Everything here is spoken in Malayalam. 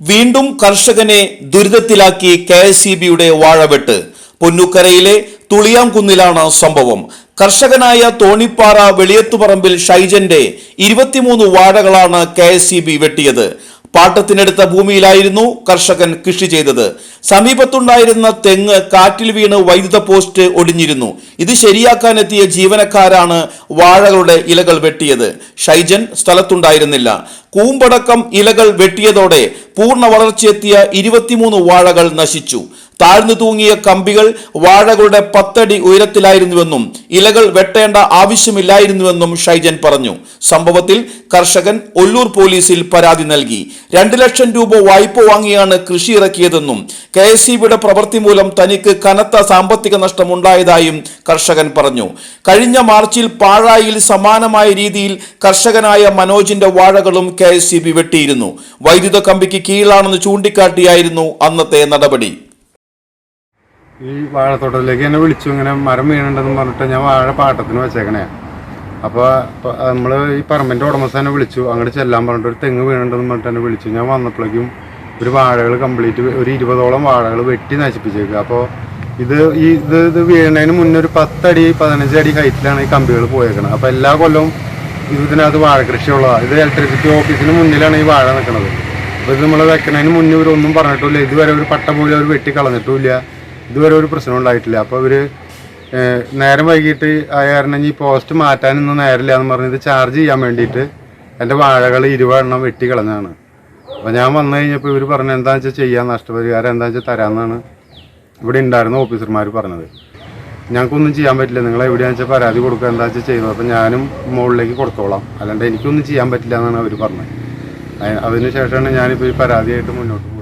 വീണ്ടും കർഷകനെ ദുരിതത്തിലാക്കി കെ എസ് സി ബിയുടെ വാഴവെട്ട്. പൊന്നുക്കരയിലെ തുളിയാംകുന്നിലാണ് സംഭവം. കർഷകനായ തോണിപ്പാറ വെളിയത്തുപറമ്പിൽ ഷൈജന്റെ ഇരുപത്തിമൂന്ന് വാഴകളാണ് കെ എസ് സി ബി വെട്ടിയത്. പാട്ടത്തിനെടുത്ത ഭൂമിയിലായിരുന്നു കർഷകൻ കൃഷി ചെയ്തത്. സമീപത്തുണ്ടായിരുന്ന തെങ്ങ് കാറ്റിൽ വീണ് വൈദ്യുത പോസ്റ്റ് ഒടിഞ്ഞിരുന്നു. ഇത് ശരിയാക്കാനെത്തിയ ജീവനക്കാരാണ് വാഴകളുടെ ഇലകൾ വെട്ടിയത്. ഷൈജൻ സ്ഥലത്തുണ്ടായിരുന്നില്ല. കൂമ്പടക്കം ഇലകൾ വെട്ടിയതോടെ പൂർണ വളർച്ചയെത്തിയ ഇരുപത്തിമൂന്ന് വാഴകൾ നശിച്ചു. താഴ്ന്നു തൂങ്ങിയ കമ്പികൾ വാഴകളുടെ പത്തടി ഉയരത്തിലായിരുന്നുവെന്നും ഇലകൾ വെട്ടേണ്ട ആവശ്യമില്ലായിരുന്നുവെന്നും ഷൈജൻ പറഞ്ഞു. സംഭവത്തിൽ കർഷകൻ ഒല്ലൂർ പോലീസിൽ പരാതി നൽകി. രണ്ട് ലക്ഷം രൂപ വായ്പ വാങ്ങിയാണ് കൃഷി ഇറക്കിയതെന്നും കെ എസ് സി ബിയുടെ പ്രവൃത്തി മൂലം തനിക്ക് കനത്ത സാമ്പത്തിക നഷ്ടമുണ്ടായതായും കർഷകൻ പറഞ്ഞു. കഴിഞ്ഞ മാർച്ചിൽ പാഴായിൽ സമാനമായ രീതിയിൽ കർഷകനായ മനോജിന്റെ വാഴകളും കെ എസ് സി ബി വെട്ടിയിരുന്നു. വൈദ്യുത കമ്പിക്ക് കീഴിലാണെന്ന് ചൂണ്ടിക്കാട്ടിയായിരുന്നു അന്നത്തെ നടപടി. ഈ വാഴത്തോട്ടത്തിലേക്ക് എന്നെ വിളിച്ചു. ഇങ്ങനെ മരം വീണുണ്ടെന്ന് പറഞ്ഞിട്ട് ഞാൻ വാഴ പാട്ടത്തിന് വെച്ചേക്കണേ. അപ്പോൾ നമ്മൾ ഈ പറമ്പിന്റെ ഉടമസ്ഥനെ വിളിച്ചു. അങ്ങോട്ട് ചെല്ലാൻ പറഞ്ഞിട്ട് ഒരു തെങ്ങ് വീണുണ്ടെന്ന് പറഞ്ഞിട്ട് എന്നെ വിളിച്ചു. ഞാൻ വന്നപ്പോഴേക്കും ഒരു വാഴകൾ കംപ്ലീറ്റ് ഒരു ഇരുപതോളം വാഴകൾ വെട്ടി നശിപ്പിച്ചേക്കുക അപ്പോൾ ഇത് ഈ ഇത് ഇത് വീഴുന്നതിന് മുന്നേ ഒരു പത്തടി പതിനഞ്ചടി ഹൈറ്റിലാണ് ഈ കമ്പികൾ പോയേക്കണത് അപ്പോൾ എല്ലാ കൊല്ലവും ഇതിനകത്ത് വാഴ കൃഷിയുള്ളതാണ് ഇത് ഇലക്ട്രിസിറ്റി ഓഫീസിന് മുന്നിലാണ് ഈ വാഴ നിൽക്കുന്നത് അപ്പോൾ ഇത് നമ്മൾ വെക്കുന്നതിന് മുന്നേ ഇവരൊന്നും പറഞ്ഞിട്ടില്ല. ഇതുവരെ ഒരു പട്ട പോലും അവർ വെട്ടി കളഞ്ഞിട്ടുമില്ല. ഇതുവരെ ഒരു പ്രശ്നം ഉണ്ടായിട്ടില്ല. അപ്പോൾ അവർ നേരം വൈകിട്ട് ആ കാരണം ഈ പോസ്റ്റ് മാറ്റാനൊന്നും നേരമില്ല എന്ന് പറഞ്ഞ് ഇത് ചാർജ് ചെയ്യാൻ വേണ്ടിയിട്ട് എന്റെ വാഴകൾ ഇരുപതെണ്ണം വെട്ടി കളഞ്ഞാണ് അപ്പോൾ ഞാൻ വന്നു കഴിഞ്ഞപ്പോൾ ഇവർ പറഞ്ഞു എന്താണെന്ന് വെച്ചാൽ ചെയ്യാൻ നഷ്ടപരിഹാരം എന്താണെന്ന് വെച്ചാൽ തരാമെന്നാണ് ഇവിടെ ഉണ്ടായിരുന്ന ഓഫീസർമാർ പറഞ്ഞത്. ഞങ്ങൾക്കൊന്നും ചെയ്യാൻ പറ്റില്ല. നിങ്ങൾ എവിടെയാണെന്ന് വെച്ചാൽ പരാതി കൊടുക്കുക. എന്താ വെച്ചാൽ ചെയ്യുന്നത്? അപ്പം ഞാനും മുകളിലേക്ക് കൊടുത്തോളാം. അല്ലാണ്ട് എനിക്കൊന്നും ചെയ്യാൻ പറ്റില്ല എന്നാണ് അവർ പറഞ്ഞത്. അതിന് ശേഷമാണ് ഞാനിപ്പോൾ ഈ പരാതിയായിട്ട് മുന്നോട്ട് പോകുന്നത്.